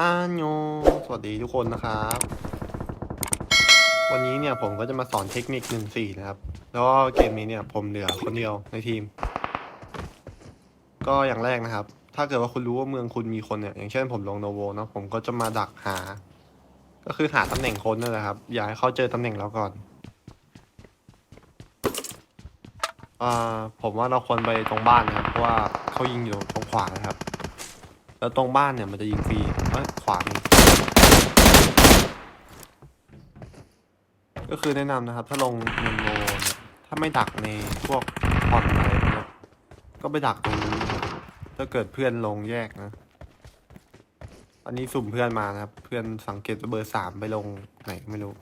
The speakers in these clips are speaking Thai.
อานโยสวัสดีทุกคนนะครับ วันนี้เนี่ยผมก็จะมาสอนเทคนิคหนึ่งสี่นะครับ แล้วก็เกมนี้เนี่ยผมเหลือคนเดียวในทีม ก็อย่างแรกนะครับ ถ้าเกิดว่าคุณรู้ว่าเมืองคุณมีคนเนี่ย อย่างเช่นผมลงโนโวเนาะผมก็จะมาดักหา ก็คือหาตำแหน่งคนนั่นแหละครับ อย่าให้เขาเจอตำแหน่งเราก่อนอ่าผมว่าเราควรไปตรงบ้านนะครับ เพราะว่าเขายิงอยู่ตรงขวานะครับ แล้วตรงบ้านเนี่ยมันจะยิงฟรี เอ้ยขวามีก็คือแนะนำนะครับ ถ้าลงเมนโมเนี่ยถ้าไม่ดักในพวกพอนอะไรกเนี้ยก็ไปดักตรงนี้ถ้าเกิดเพื่อนลงแยกนะ อันนี้สุ่มเพื่อนมานะครับ เพื่อนสังเกตว่าเบอร์สามไปลงไหนก็ไม่รู้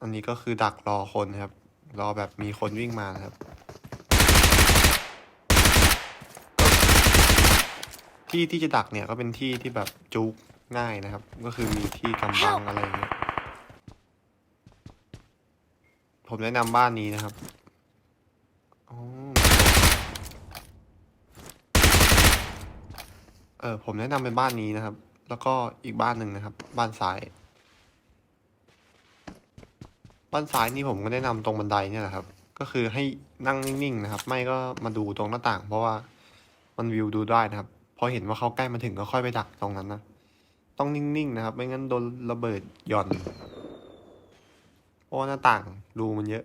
อันนี้ก็คือดักรอคนครับ รอแบบมีคนวิ่งมานะครับ ที่ที่จะดักเนี่ยก็เป็นที่ที่แบบจุกง่ายนะครับ ก็คือมีที่กำบังอะไรอย่างเงี้ยผมแนะนำบ้านนี้นะครับอ๋อเออผมแนะนำเป็นบ้านนี้นะครับ แล้วก็อีกบ้านหนึ่งนะครับ บ้านซ้าย บ้านซ้ายนี่ผมก็แนะนำตรงบันไดเนี่ยแหละครับ ก็คือให้นั่งนิ่งๆนะครับ ไม่ก็มาดูตรงหน้าต่าง เพราะว่ามันวิวดูได้นะครับ พอเห็นว่าเขาใกล้มาถึงก็ค่อยไปดักตรงนั้นนะ ต้องนิ่งๆนะครับ ไม่งั้นโดนระเบิดหย่อน เพราะหน้าต่างรูมันเยอะ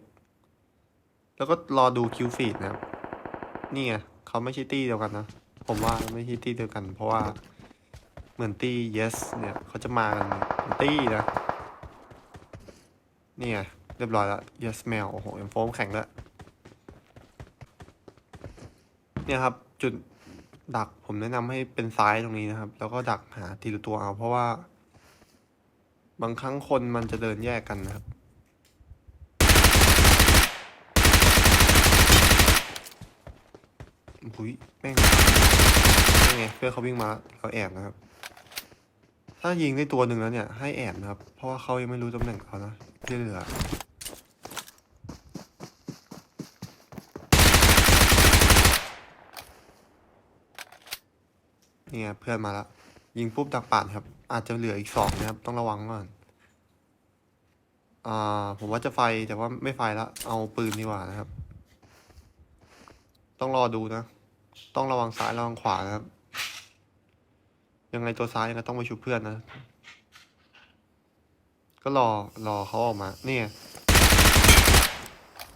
แล้วก็รอดูคิวฟีดนะครับ นี่ไงเขาไม่ใช่ตี้เดียวกันนะ ผมว่าไม่ใช่ตี้เดียวกัน เพราะว่าเหมือนตี้ yes เนี่ยเขาจะมากันเป็นตี้นะนี่ไงเรียบร้อยแล้ว yes mail โอ้โหเอ็มโฟมแข็งแล้วเนี่ยครับจุด ดักผมแนะนำให้เป็นซ้ายตรงนี้นะครับ แล้วก็ดักหาทีละตัวเอา เพราะว่า บางครั้งคนมันจะเดินแยกกันนะครับหุยแม่งนี่ไงเพื่อเขาวิ่งมาเราแอบนะครับ ถ้ายิงได้ตัวหนึ่งแล้วเนี่ย ให้แอบนะครับ เพราะว่าเขายังไม่รู้ตำแหน่งเขานะที่เหลือ นี่ไงเพื่อนมาแล้วยิงปุ๊บดักปาดครับ อาจจะเหลืออีกสองนะครับ ต้องระวังก่อนอ่า ผมว่าจะไฟแต่ว่าไม่ไฟแล้วเอาปืนดีกว่านะครับ ต้องรอดูนะ ต้องระวังซ้ายระวังขวานะครับ ยังไงตัวซ้ายยังไงต้องไปชุบเพื่อนนะ ก็รอรอเขาออกมาเนี่ย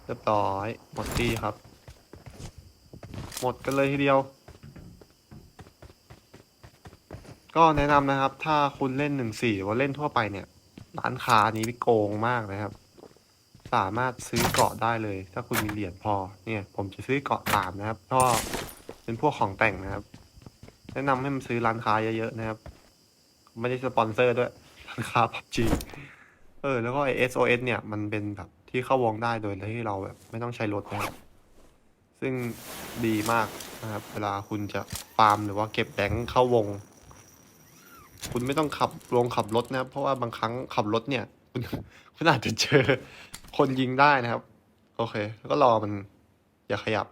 เรียบร้อยหมดตีครับ หมดกันเลยทีเดียว ก็แนะนำนะครับ ถ้าคุณเล่นหนึ่งสี่หรือว่าเล่นทั่วไปเนี่ย ร้านค้านี้โกงมากนะครับ สามารถซื้อเกาะได้เลย ถ้าคุณมีเหรียญพอเนี่ย ผมจะซื้อเกาะสามนะครับก็เป็นพวกของแต่งนะครับ แนะนำให้มันซื้อร้านค้าเยอะๆนะครับ ไม่ได้สปอนเซอร์ด้วยร้านค้าพับจีเออ แล้วก็ไอ SOS เนี่ยมันเป็นแบบที่เข้าวงได้โดยที่เราแบบไม่ต้องใช้รถนะครับซึ่งดีมากนะครับ เวลาคุณจะฟาร์มหรือว่าเก็บแบงค์เข้าวง คุณไม่ต้องขับลงขับรถนะครับ เพราะว่าบางครั้งขับรถเนี่ย คุณคุณอาจจะเจอคนยิงได้นะครับ โอเค แล้วก็รอมัน อย่าขยับ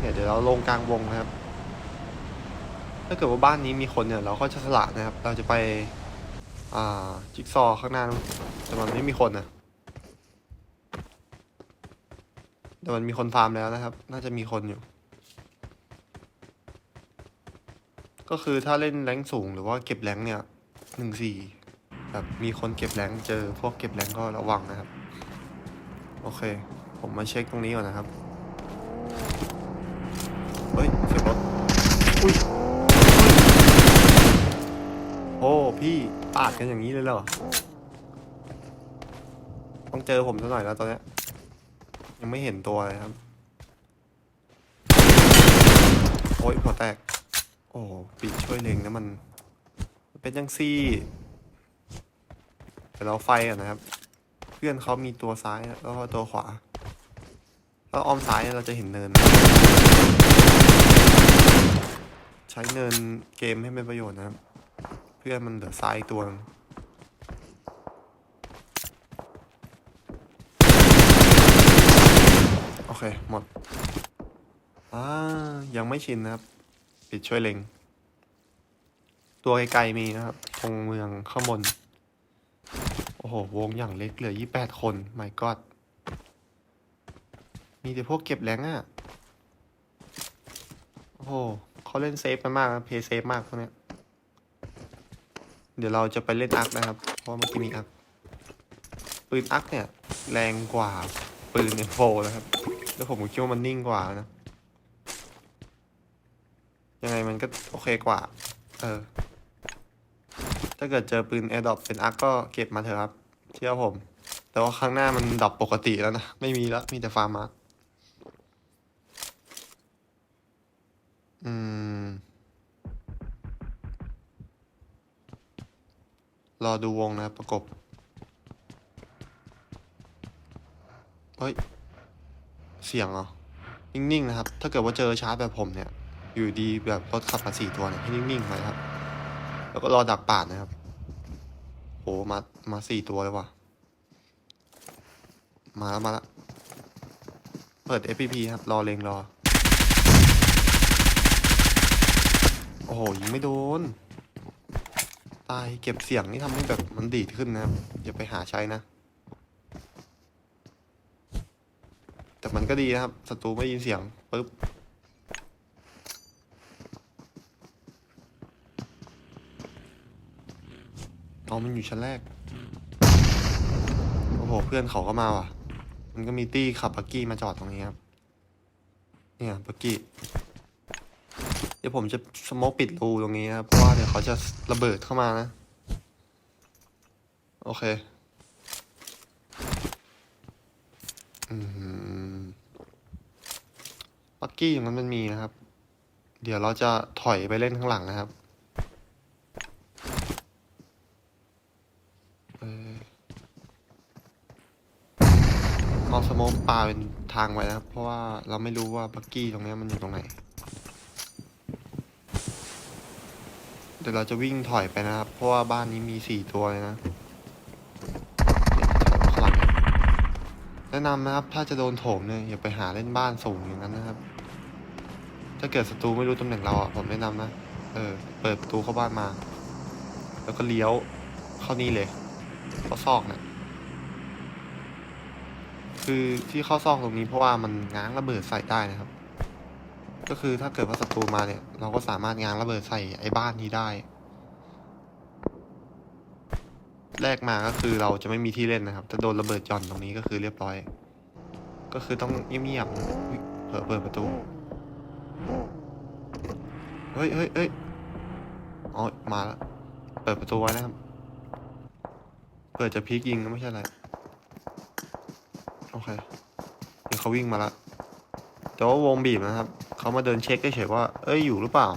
เนี่ยเดี๋ยวเราลงกลางวงนะครับ ถ้าเกิดว่าบ้านนี้มีคนเนี่ย เราก็จะสละนะครับ เราจะไป อ่าจิ๊กซอว์ข้างหน้าแต่มันไม่มีคนนะแต่มันมีคนฟาร์มแล้วนะครับ น่าจะมีคนอยู่ ก็คือถ้าเล่นแรงสูงหรือว่าเก็บแรงเนี่ยหนึ่งสี่แบบมีคนเก็บแรงเจอพวกเก็บแรงก็ระวังนะครับ โอเค ผมมาเช็คตรงนี้ก่อนนะครับ เฮ้ยเสียงรถอุ้ยโอ้พี่ปาดกันอย่างนี้เลยเหรอ ต้องเจอผมสักหน่อยแล้วตอนนี้ยังไม่เห็นตัวเลยครับ โอ้ยหัวแตก อ้ปิดช่วยเล็งนะมัน เป็นยังซี่เดี๋ยวเราไฟกันนะครับ เพื่อนเขามีตัวซ้ายแล้วก็ตัวขวาแล้วอ้อมซ้ายเราจะเห็นเนิน ใช้เนินเกมให้เป็นประโยชน์นะครับ เพื่อนมันเหลือซ้ายตัวนึงโอเค หมดอ่ายังไม่ชินนะครับิดช่วยเล็ง ตัวไกลๆมีนะครับตรงเมืองข้างบน โอ้โห วงอย่างเล็กเหลือยี่แปดคน my god มีแต่พวกเก็บแรงอะโอ้โหเขาเล่นเซฟกันมากนะเพย์เซฟมากพวกเนี้ย เดี๋ยวเราจะไปเล่นอักนะครับ เพราะเมื่อกี้มีอัก ปืนอักเนี่ย แรงกว่าปืนเอ็มโฟนะครับ แล้วผมก็คิดว่ามันนิ่งกว่านะ ยังไงมันก็โอเคกว่า เออ ถ้าเกิดเจอปืนแอร์ดรอปเป็นอักก็เก็บมาเถอะครับ เชื่อผม แต่ว่าข้างหน้ามันดรอปปกติแล้วนะ ไม่มีแล้ว มีแต่ฟาร์มาร์อืม รอดูวงนะครับประกบ เฮ้ย เสียงเหรอ นิ่ง ๆ นะครับ ถ้าเกิดว่าเจอชาร์จแบบผมเนี่ย อยู่ดีแบบรถขับมาสี่ตัวเนี่ยให้นิ่งๆไว้ครับ แล้วก็รอดักปาดนะครับโหมามาสี่ตัวเลยว่ะ มาแล้วมาแล้วเปิด FPP ครับ รอเลงรอ โอ้โหยิงไม่โดน ตายเก็บเสียงนี่ทำให้แบบมันดีดขึ้นนะครับอย่าไปหาใช้นะ แต่มันก็ดีนะครับศัตรูไม่ยินเสียงปุ๊บ เอามันอยู่ชั้นแรก โอ้โห เพื่อนเขาก็มาว่ะ มันก็มีตี้ขับบักกี้มาจอดตรงนี้ครับ เนี่ยบักกี้ เดี๋ยวผมจะสโมกปิดรูตรงนี้นะครับ เพราะว่าเดี๋ยวเขาจะระเบิดเข้ามานะ โอเค อืมบักกี้อย่างนั้นมันมีนะครับ เดี๋ยวเราจะถอยไปเล่นข้างหลังนะครับ เออ เอาสโมกปลาเป็นทางไว้นะครับ เพราะว่าเราไม่รู้ว่าบักกี้ตรงนี้มันอยู่ตรงไหน เดี๋ยวเราจะวิ่งถอยไปนะครับ เพราะว่าบ้านนี้มีสี่ตัวเลยนะแนะนำนะครับ ถ้าจะโดนโถมเนี่ยอย่าไปหาเล่นบ้านสูงอย่างนั้นนะครับ ถ้าเกิดศัตรูไม่รู้ตำแหน่งเราอะผมแนะนำนะเออ เปิดประตูเข้าบ้านมา แล้วก็เลี้ยวเข้านี่เลยเข้าซอกเนี่ย คือที่เข้าซอกตรงนี้เพราะว่ามันง้างระเบิดใส่ได้นะครับ ก็คือถ้าเกิดว่าศัตรูมาเนี่ย เราก็สามารถง้างระเบิดใส่ไอ้บ้านนี้ได้ แรกมาก็คือเราจะไม่มีที่เล่นนะครับถ้าโดนระเบิดย่อนตรงนี้ก็คือเรียบร้อย ก็คือต้องเงียบๆเผลอเปิดประตูเฮ้ยเฮ้ยเฮ้ยอ๋อมาแล้วเปิดประตูไว้นะครับเปิดจะพีกยิงก็ไม่ใช่อะไร โอเค เดี๋ยวเขาวิ่งมาแล้วแต่ว่าวงบีบนะครับ เขามาเดินเช็คเฉยๆว่า เอ้ยอยู่หรือเปล่า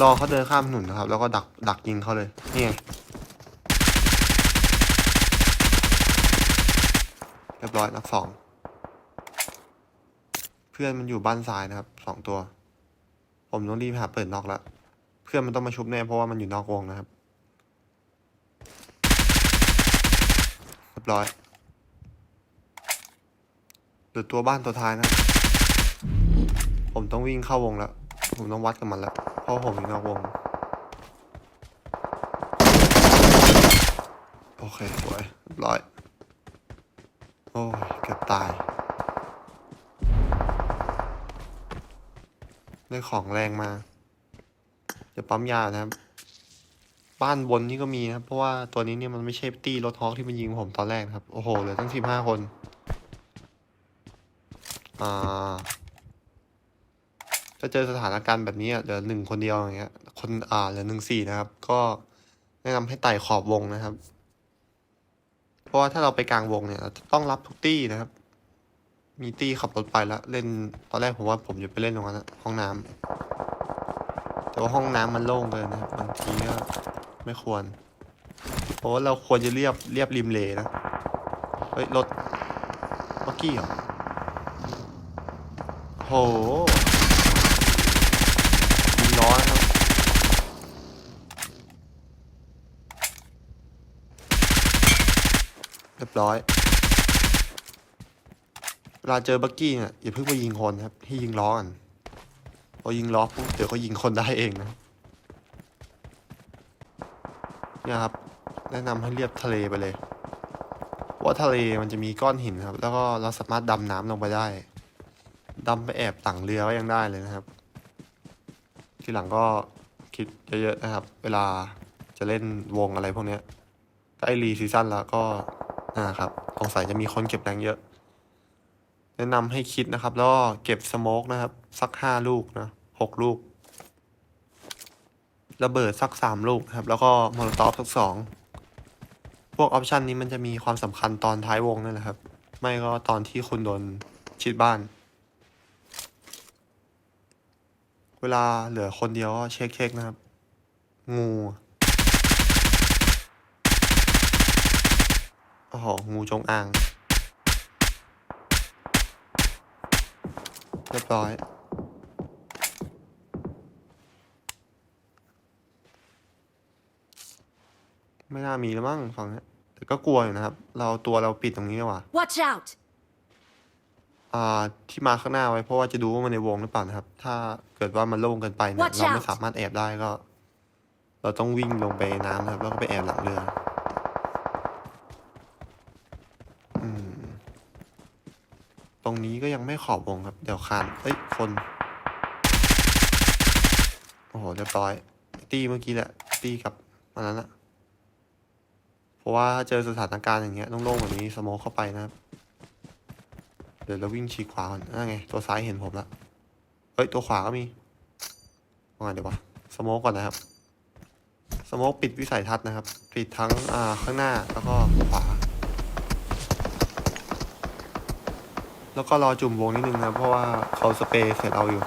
รอเขาเดินข้ามถนนนะครับ แล้วก็ดักดักยิงเขาเลยนี่ไงเรียบร้อยนักสองเพื่อนมันอยู่บ้านซ้ายนะครับสองตัว ผมต้องรีบหาเปิดนอกแล้วเพื่อนมันต้องมาชุบแน่เพราะว่ามันอยู่นอกวงนะครับ เรียบร้อย หลือตัวบ้านตัวท้ายนะ ผมต้องวิ่งเข้าวงแล้ว ผมต้องวัดกับมันแล้ว เพราะผมอยู่นอกวง โอเคสวยร้อย โอ้ยเกือบตาย ได้ของแรงมาเดี๋ยวปั๊มยานะครับ บ้านบนนี่ก็มีนะครับเพราะว่าตัวนี้เนี่ยมันไม่ใช่ตี้รถฮอกที่มันยิงผมตอนแรกครับ โอ้โห เหลือตั้งสิบห้าคน อ่าถ้าเจอสถานการณ์แบบนี้เหลือหนึ่งคนเดียวอย่างเงี้ย คนอ่าเหลือหนึ่งสี่นะครับ ก็แนะนำให้ไต่ขอบวงนะครับ เพราะว่าถ้าเราไปกลางวงเนี่ยเราต้องรับทุกตี้นะครับ มีตี้ขับรถไปแล้ว เล่นตอนแรกผมว่าผมจะไปเล่นตรงนั้นห้องน้ำแต่ว่าห้องน้ำมันโล่งเกินะครับบางทีก็ไม่ควร เพราะว่าเราควรจะเรียบเรียบริมเลนะเฮ้ยรถเมื่อกี้เหรอ หยิงล้อนะครับ เรียบร้อย เวลาเจอบักกี้เนี่ยอย่าเพิ่งไปยิงคนครับ ให้ยิงล้อกันพอยิงล้อปุ๊บเดี๋ยวก็ยิงคนได้เองนะ เนี่ยครับ แนะนำให้เรียบทะเลไปเลยว่าทะเลมันจะมีก้อนหินครับ แล้วก็เราสามารถดำน้ำลงไปได้ ดำไปแอบหลังเรือก็ยังได้เลยนะครับ ทีหลังก็คิดเยอะๆนะครับ เวลาจะเล่นวงอะไรพวกเนี้ยใกล้รีซีซั่นแล้วก็นะครับสงสัยจะมีคนเก็บแรงเยอะ แนะนำให้คิดนะครับ แล้วก็เก็บสโมกนะครับ สักห้าลูกนะหกลูก ระเบิดสักสามลูกครับ แล้วก็มโลตอฟสักสองพวกออปชันนี้มันจะมีความสำคัญตอนท้ายวงนั่นแหละครับ ไม่ก็ตอนที่คุณโดนชิดบ้าน เวลาเหลือคนเดียวก็เช็คเช็คนะครับ งูโอ้โหงูจงอาง เรียบร้อย ไม่น่ามีแล้วมั้งฝั่งนี้แต่ก็กลัวอยู่นะครับ เราตัวเราปิดตรงนี้ดีกว่า Watch out! อ่าที่มาข้างหน้าไว้เพราะว่าจะดูว่ามันในวงหรือเปล่านะครับ ถ้าเกิดว่ามันโล่งเกินไปเนี่ย Watch เราไม่ out สามารถแอบได้ก็ เราต้องวิ่งลงไปในน้ำนะครับ แล้วก็ไปแอบหลังเรืออืมตรงนี้ก็ยังไม่ขอบวงครับ เดี๋ยวคานเอ้ยคน โอ้โหเรียบร้อยตีเมื่อกี้แหละตีกับมันนั้นอะเพราะว่าถ้าเจอสถานการณ์อย่างเงี้ยโล่งๆแบบนี้สโมคเข้าไปนะครับ เดี๋ยวเราวิ่งฉีขวาก่อนนั่นไง ตัวซ้ายเห็นผมละเฮ้ย ตัวขวาก็มีว่าไงเดี๋ยววะสโมกก่อนนะครับ สโมกปิดวิสัยทัศน์นะครับ ปิดทั้งอ่าข้างหน้าแล้วก็ขวา แล้วก็รอจุ่มวงนิดนึงนะ เพราะว่าเขาสเปรย์เสร็จเอาอยู่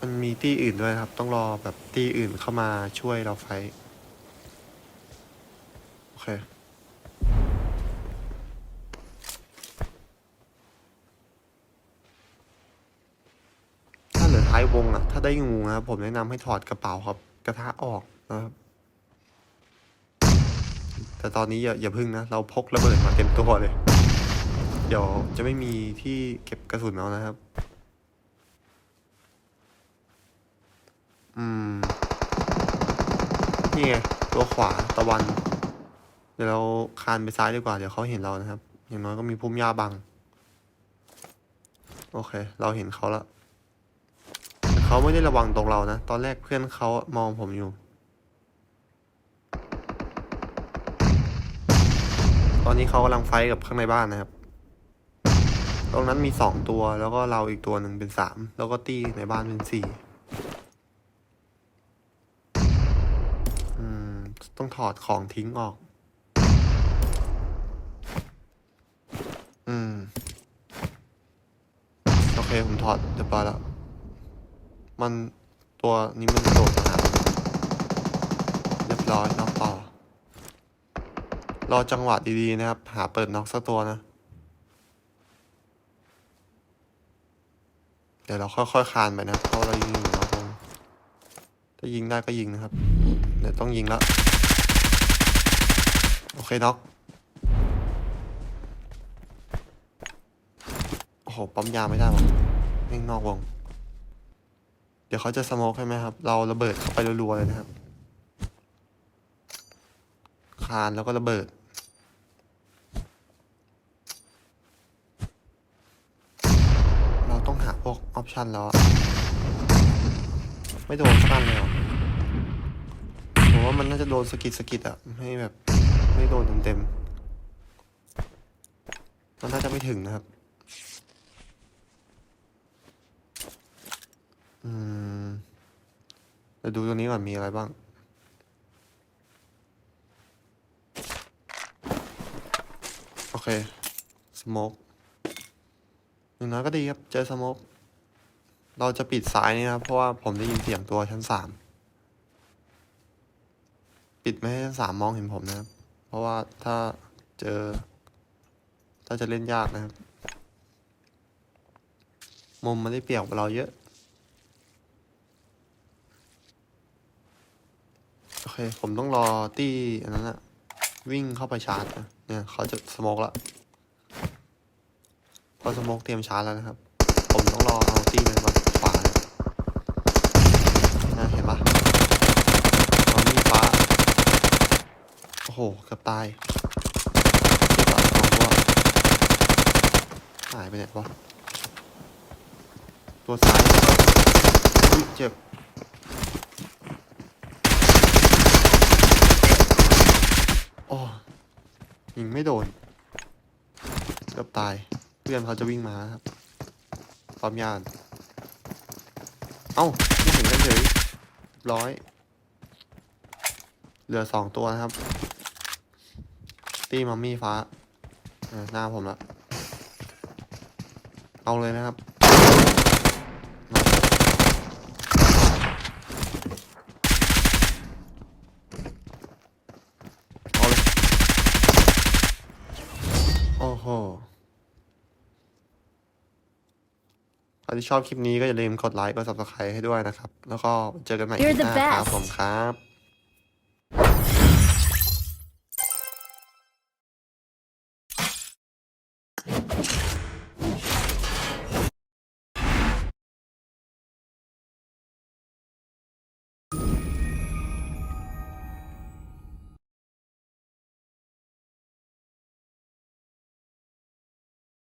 มันมีตี้อื่นด้วยครับ ต้องรอแบบตี้อื่นเข้ามาช่วยเราไฟท์โอเค ถ้าเหลือท้ายวงอะ ถ้าได้งูนะครับผมแนะนำให้ถอดกระเป๋าครับกระทะออกนะครับแต่ตอนนี้อย่าอย่าพึ่งนะ เราพกระเบิดมาเต็มตัวเลย เดี๋ยวจะไม่มีที่เก็บกระสุนเอานะครับ อืม นี่ไง ตัวขวาตะวัน เดี๋ยวเราคานไปซ้ายดีกว่า เดี๋ยวเขาเห็นเรานะครับ อย่างน้อยก็มีพุ่มหญ้าบัง โอเค เราเห็นเขาแล้ว เขาไม่ได้ระวังตรงเรานะ ตอนแรกเพื่อนเขามองผมอยู่ ตอนนี้เขากำลังไฟกับข้างในบ้านนะครับ ตรงนั้นมีสองตัวแล้วก็เราอีกตัวหนึ่งเป็นสามแล้วก็ตี้ในบ้านเป็นสี่ต้องถอดของทิ้งออก อืม โอเค ผมถอดเรียบร้อยแล้ว มันตัวนี้มันกระโดดนะครับเรียบร้อยน็อกต่อ รอจังหวะดีๆนะครับ หาเปิดน็อกสักตัวนะ เดี๋ยวเราค่อยๆคานไปนะครับเพราะเรายิงอยู่นอกวงถ้ายิงได้ก็ยิงนะครับ เดี๋ยวต้องยิงแล้ว โอเคน็อกโอ้โหปั๊มยาไม่ได้หรอแม่งนอกวง เดี๋ยวเขาจะสโมกใช่ไหมครับ เราระเบิดเข้าไปรัวๆเลยนะครับ คานแล้วก็ระเบิด เราต้องหาพวกออปชันแล้ว ไม่โดนสักอันเลยหรอผมว่ามันน่าจะโดนสกิดสกิดอะให้แบบ ไม่โดนเต็มๆมันน่าจะไม่ถึงนะครับ อืมเดี๋ยวดูตรงนี้ก่อนมีอะไรบ้าง โอเค สโมกอย่างน้อยก็ดีครับ เจอสโมกเราจะปิดสายนี่นะครับ เพราะว่าผมได้ยินเสียงตัวชั้นสาม ปิดไม่ให้ชั้นสามมองเห็นผมนะครับ เพราะว่าถ้าเจอ ถ้าจะเล่นยากนะครับ มุมมันได้เปรียบเราเยอะ โอเค ผมต้องรอตี้อันนั้นอะวิ่งเข้าไปชาร์จเนี่ยเขาจะสโมกละพอสโมกเตรียมชาร์จแล้วนะครับ ผมต้องรอเอาตี้มันมาขวาเห็นปะเอามีดฟ้า โอ้โหเกือบตายตัวหายไปเนี่ยวะตัวซ้ายเจ็บ โอ้ยิงไม่โดนเกือบตาย เพื่อนเขาจะวิ่งมาครับความยานเอ้าไม่เห็นกันเฉยร้อย เหลือสองตัวนะครับ ตีมัมมี่ฟ้าหน้าผมละเอาเลยนะครับเอาเลย โอ้โห ใครที่ชอบคลิปนี้ก็อย่าลืมกดไลค์กด subscribe ให้ด้วยนะครับ แล้วก็เจอกันใหม่คลิ You're ปห the น้าครับ best ผมครับ